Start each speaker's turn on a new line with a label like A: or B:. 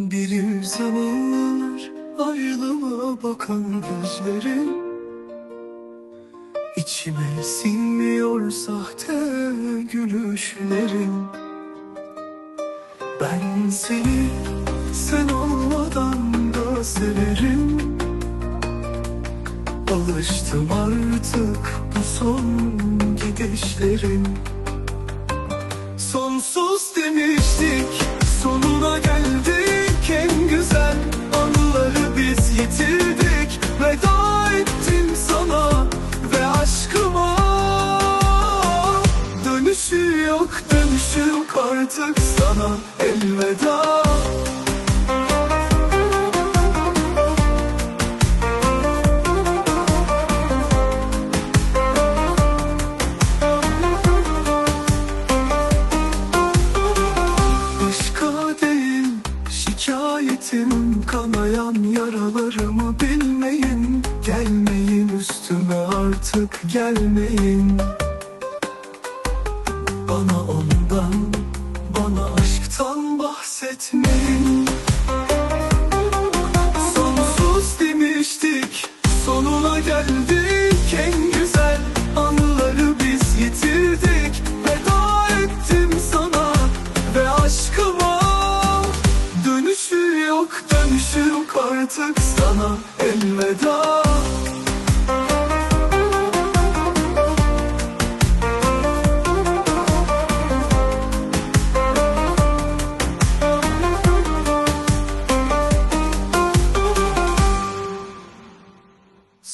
A: Bir yüzyıllar ayrılığa bakan gözlerin İçime sinmiyor sahte gülüşlerin Ben seni sen olmadan da severim. Alıştım artık bu son gidişlerin Sonsuz artık sana Elveda. Şikayetim. Kanayan yaralarımı bilmeyin. Gelmeyin üstüme artık gelmeyin bana aşktan bahsetmeyin Sonsuz demiştik, sonuna geldik. En güzel anıları biz yitirdik. Veda ettim sana ve aşkıma. Dönüşü yok, dönüşü yok artık sana. Elveda